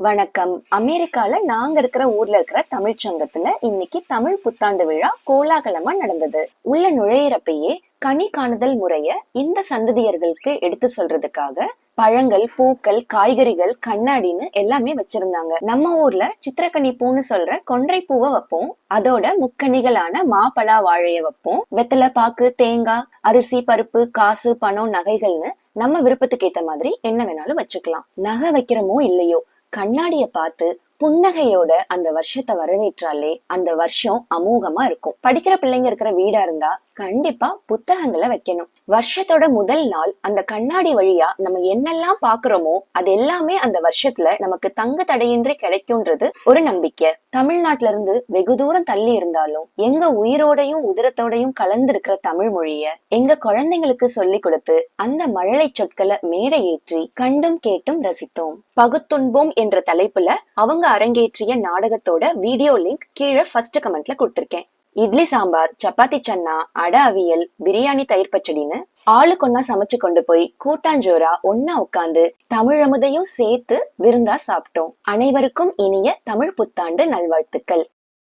வணக்கம். அமெரிக்கால நாங்க இருக்கிற ஊர்ல இருக்கிற தமிழ் சங்கத்துல இன்னைக்கு தமிழ் புத்தாண்டு விழா கோலாகலமா நடந்தது. உள்ள நுழையிறப்பயே கனி காணுதல் முறைய இந்த சந்ததியர்களுக்கு எடுத்து சொல்றதுக்காக பழங்கள் பூக்கள் காய்கறிகள் கண்ணாடின்னு எல்லாமே வச்சிருந்தாங்க. நம்ம ஊர்ல சித்திரக்கனி பூன்னு சொல்ற கொன்றை பூவை வைப்போம். அதோட முக்கணிகளான மாப்பழா வாழைய வைப்போம். வெத்தலை பாக்கு தேங்காய் அரிசி பருப்பு காசு பணம் நகைகள்னு நம்ம விருப்பத்துக்கு ஏத்த மாதிரி என்ன வேணாலும் வச்சுக்கலாம். நகை வைக்கிறோமோ இல்லையோ கண்ணாடிய பார்த்து புன்னகையோட அந்த வருஷத்தை வரவேற்றாலே அந்த வருஷம் அமோகமா இருக்கும். படிக்கிற பிள்ளைங்க இருக்கிற வீடா இருந்தா கண்டிப்பா புத்தகங்களை வைக்கணும். வருஷத்தோட முதல் நாள் அந்த கண்ணாடி வழியா நம்ம என்னெல்லாம் பாக்குறோமோ அது எல்லாமே அந்த வருஷத்துல நமக்கு தங்க தடையின்றி கிடைக்கும்ன்றது ஒரு நம்பிக்கை. தமிழ்நாட்டுல இருந்து வெகு தூரம் தள்ளி இருந்தாலும் எங்க உயிரோடையும் உதிரத்தோடையும் கலந்து இருக்கிற தமிழ் மொழிய எங்க குழந்தைங்களுக்கு சொல்லி கொடுத்து அந்த மழலை சொற்களை மேடை ஏற்றி கண்டும் கேட்டும் ரசித்தோம். பகுத்துண்போம் என்ற தலைப்புல அவங்க அரங்கேற்றிய நாடகத்தோட வீடியோ லிங்க் கீழே ஃபர்ஸ்ட் கமெண்ட்ல கொடுத்திருக்கேன். இட்லி சாம்பார் சப்பாத்தி சன்னா அட அவியல் பிரியாணி தயிர் பச்சடின்னு ஆளுக்கொன்னா சமைச்சு கொண்டு போய் கூட்டாஞ்சோரா ஒன்னா உட்காந்து தமிழமுதையும் சேர்த்து விருந்தா சாப்பிட்டோம். அனைவருக்கும் இனிய தமிழ் புத்தாண்டு நல்வாழ்த்துக்கள்.